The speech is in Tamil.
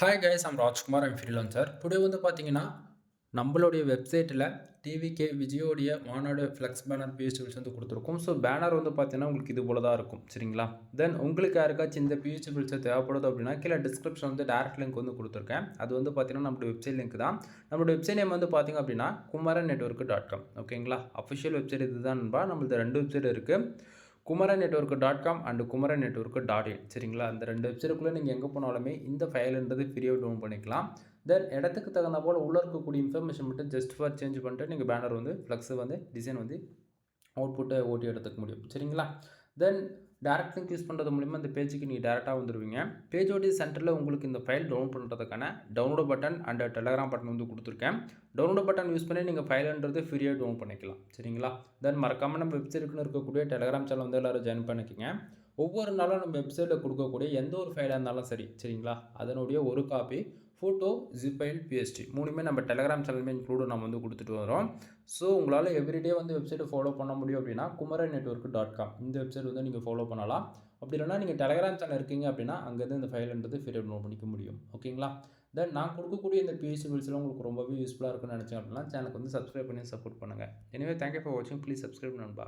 Hi guys I'm Rajkumar I'm freelancer today வந்து பார்த்தீங்கன்னா நம்மளுடைய வெப்சைட்டில் டிவிகே விஜயோடைய மாநாடு ஃப்ளெக்ஸ் பேனர் பியூசிபிள்ஸ் வந்து கொடுத்துருக்கோம். ஸோ பேனர் வந்து பார்த்தீங்கன்னா உங்களுக்கு இது போல தான் இருக்கும். சரிங்களா? தென் உங்களுக்கு யாருக்காச்சும் இந்த பியூசிபிள்ஸை தேவைப்படுது அப்படின்னா கீழே டிஸ்கிரிப்ஷன் வந்து டேரக்ட் லிங்க் வந்து கொடுத்துருக்கேன். அது வந்து பார்த்தீங்கன்னா நம்மளோட வெப்சைட் லிங்க் தான். நம்மளோட வெப்சைட் நேம் வந்து பார்த்தீங்க அப்படின்னா குமரன் நெட்ஒர்க் டாட் காம் ஓகேங்களா அஃபிஷியல் வெப்சைட் இதுதான் நண்பா. நம்மளது ரெண்டு வெப்சைட் இருக்குது Kumara network dot com and Kumaran network dot in சரிங்களா? அந்த ரெண்டு வெப்சைட்டுக்குள்ளே நீங்கள் எங்கே போனாலுமே இந்த ஃபைல்ன்றது ஃப்ரீயாக டவுன் பண்ணிக்கலாம். தென் இடத்துக்கு தகுந்த போல் உள்ளே இருக்கக்கூடிய இன்ஃபர்மேஷன் மட்டும் ஜஸ்ட் ஃபார் சேஞ்ச் பண்ணிட்டு நீங்கள் பேனர் வந்து ஃப்ளக்ஸ் வந்து டிசைன் வந்து அவுட்புட்டை ஓட்டி எடுத்துக்க முடியும். சரிங்களா? தென் டேரக்ட் லிங்க் யூஸ் பண்ணுறது மூலிமா இந்த பேஜுக்கு நீங்கள் டேரெக்டாக வந்துடுவீங்க பேஜோடைய சென்டரில் உங்களுக்கு இந்த ஃபைல் டவுன் பண்ணுறதுக்கான download button and Telegram button வந்து கொடுத்துருக்கேன். டவுன்லோட் பட்டன் யூஸ் பண்ணி நீங்கள் ஃபைல்ன்றது ஃப்ரீயாக டவுன் பண்ணிக்கலாம். சரிங்களா? தென் மறக்காமல் நம்ம வெப்சைட்டுக்குன்னு இருக்கக்கூடிய டெலகிராம் சேனல் வந்து எல்லோரும் ஜாயின் பண்ணிக்கோங்க. ஒவ்வொரு நாளும் நம்ம வெப்சைட்டில் கொடுக்கக்கூடிய எந்த ஒரு ஃபைலாக இருந்தாலும் சரி சரிங்களா? அதனுடைய ஒரு காப்பி ஃபோட்டோ ஜிபைல் பிஎஸ்டி மூணுமே நம்ம டெலகிராம் சேனலுமே இன்க்ளூடு நம்ம வந்து கொடுத்துட்டு வரோம் ஸோ உங்களால் எவ்ரிடே வந்து வெப்சைட்டை ஃபாலோ பண்ண முடியும் அப்படின்னா குமரன் நெட்ஒர்க் டாட் காம் இந்த வெப்சைட் வந்து நீங்கள் ஃபாலோ பண்ணலாம். அப்படி இல்லைனா நீங்கள் டெலகிராம் சேனல் இருக்கீங்க அப்படின்னா அங்கேருந்து இந்த ஃபைல்ன்றது ஃப்ரீ டவுன்லோட் பண்ணிக்க முடியும். ஓகேங்களா தென் நான் கொடுக்கக்கூடிய இந்த பிஎஸ்சி பில்ஸ்லாம் உங்களுக்கு ரொம்பவே யூஸ்ஃபுல்லாக இருக்குன்னு நினச்சேன் அப்படின்னா சேனலுக்கு வந்து சப்ஸ்கிரைப் பண்ணி சப்போர்ட் பண்ணுங்கள் எனவே தேங்க்யூ ஃபார் வாட்சிங் ப்ளீஸ் சப்ஸ்கிரைப் நண்பா.